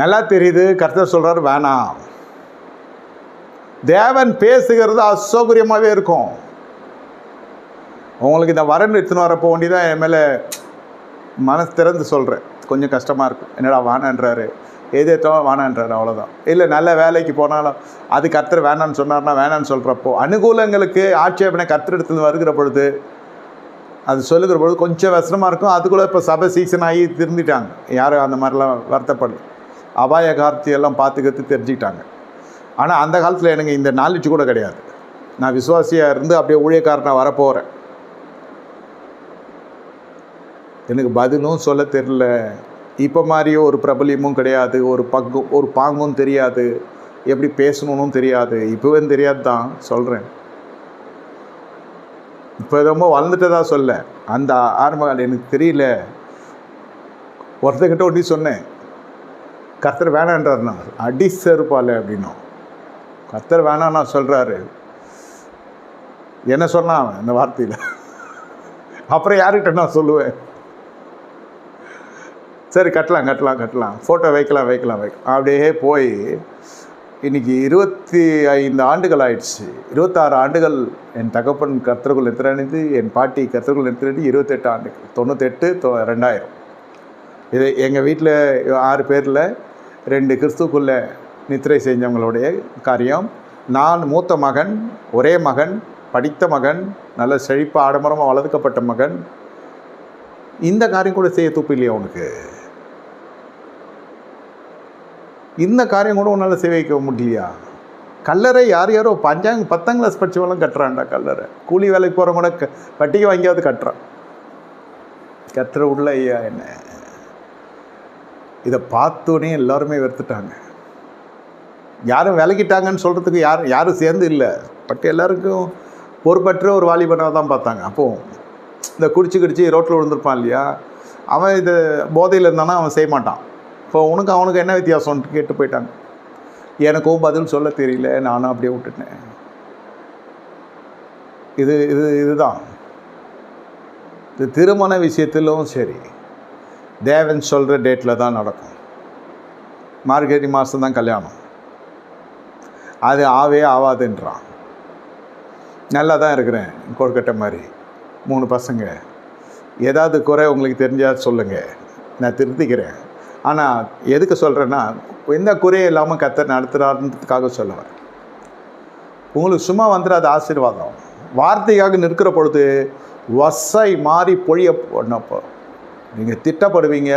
நல்லா தெரியுது கர்த்தர் சொல்கிறார் வேணாம். தேவன் பேசுகிறது அசௌகரியமாகவே இருக்கும். உங்களுக்கு இந்த வரன் எடுத்துன்னு வரப்போ வேண்டி தான் என் மேலே மனசு திறந்து சொல்கிறேன் கொஞ்சம் கஷ்டமாக இருக்கும் என்னடா வானான்றாரு எதேத்தோ வானான்றாரு அவ்வளோதான் இல்லை நல்ல வேலைக்கு போனாலும் அது கர்த்தர் வேணான்னு சொன்னார்னா வேணான்னு சொல்கிறப்போ அனுகூலங்களுக்கு ஆட்சேபனை கர்த்தர் எடுத்து வருகிற பொழுது அது சொல்லுகிற பொழுது கொஞ்சம் வசனமாக இருக்கும். அதுக்குள்ளே இப்போ சபை சீசன் ஆகி திருந்திட்டாங்க. யாரும் அந்த மாதிரிலாம் வருத்தப்படல. அபாய கார்த்தியெல்லாம் பார்த்துக்கிறது தெரிஞ்சுக்கிட்டாங்க. ஆனால் அந்த காலத்தில் எனக்கு இந்த நாலேஜ் கூட கிடையாது. நான் விசுவாசியாக இருந்து அப்படியே ஊழியக்காரனாக வரப்போகிறேன் எனக்கு பதிலும் சொல்ல தெரில இப்போ மாதிரியும் ஒரு பிரபலியமும் கிடையாது. ஒரு பங்கும் ஒரு பாங்கும் தெரியாது. எப்படி பேசணும்னு தெரியாது. இப்போவே தெரியாது தான் சொல்கிறேன் இப்போ ரொம்ப வளர்ந்துட்டதா சொல்ல. அந்த ஆரம்ப எனக்கு தெரியல. ஒருத்தர்கிட்ட ஒன்றி சொன்னேன். கர்த்தர் வேணான்றாருண்ணா அடி செருப்பால அப்படின்னும். கர்த்தர் வேணான்னா சொல்கிறாரு என்ன சொன்னான் அவன் இந்த வார்த்தையில்? அப்புறம் யார்கிட்ட நான் சொல்லுவேன்? சரி கட்டலாம் கட்டலாம் கட்டலாம். ஃபோட்டோ வைக்கலாம் வைக்கலாம் வைக்கலாம். அப்படியே போய் இன்னைக்கு இருபத்தி ஐந்து ஆண்டுகள் ஆயிடுச்சு. இருபத்தாறு ஆண்டுகள் என் தகப்பன் கர்த்தர்கள் நிறுத்தினது என் பாட்டி கர்த்தர்கள் நிறுத்தினது இருபத்தெட்டு ஆண்டுகள். தொண்ணூத்தெட்டு தொ ரெண்டாயிரம். இது எங்கள் வீட்டில் ஆறு பேரில் ரெண்டு கிறிஸ்துக்குள்ளே நித்திரை செஞ்சவங்களுடைய காரியம். நான் மூத்த மகன் ஒரே மகன் படித்த மகன் நல்ல செழிப்பாக ஆடம்பரமாக வளர்க்கப்பட்ட மகன். இந்த காரியம் கூட செய்ய துப்பு இல்லையா உனக்கு? இந்த காரியம் கூட உன்னால் செய்ய வைக்க முடியலையா? கல்லறை யார் யாரோ பஞ்சாங்க பத்தாம் கிளாஸ் படித்தவங்களும் கட்டுறான்டா கல்லறை. கூலி வேலைக்கு போகிறவங்க கூட வட்டிக்கு வாங்கியாவது கட்டுறான். கத்துற உள்ள ஐயா என்ன? இதை பார்த்தோன்னே எல்லாருமே வெறுத்துட்டாங்க. யாரும் விலகிட்டாங்கன்னு சொல்கிறதுக்கு யாரும் யாரும் சேர்ந்து இல்லை. பட் எல்லாருக்கும் பொறுப்பற்ற ஒரு வாலிபனாக தான் பார்த்தாங்க. அப்போது இந்த குடிச்சு குடிச்சு ரோட்டில் விழுந்திருப்பான் இல்லையா? அவன் இது போதையில் இருந்தானா அவன் செய்ய மாட்டான். இப்போ உனக்கு அவனுக்கு என்ன வித்தியாசம்னு கேட்டு போயிட்டாங்க. எனக்கும் பதில் சொல்ல தெரியல. நானும் அப்படியே விட்டுட்டேன். இது இது இதுதான். இது திருமண விஷயத்திலும் சரி. தேவன் சொல்கிற டேட்டில் தான் நடக்கும். மார்கழி மாதம் தான் கல்யாணம். அது ஆவே ஆவாதுன்றான். நல்லா தான் இருக்கிறேன் கொழுக்கட்டை மாதிரி. மூணு பசங்க. ஏதாவது குறை உங்களுக்கு தெரிஞ்சால் சொல்லுங்கள் நான் திருத்திக்கிறேன். ஆனால் எதுக்கு சொல்கிறேன்னா எந்த குறையும் இல்லாமல் கத்த நடத்துகிறாருன்றதுக்காக சொல்லுவேன் உங்களுக்கு சும்மா வந்துடாது ஆசீர்வாதம். வார்த்தைக்காக நிற்கிற பொழுது வசை மாறி பொழிய போனப்போ நீங்கள் திட்டப்படுவீங்க.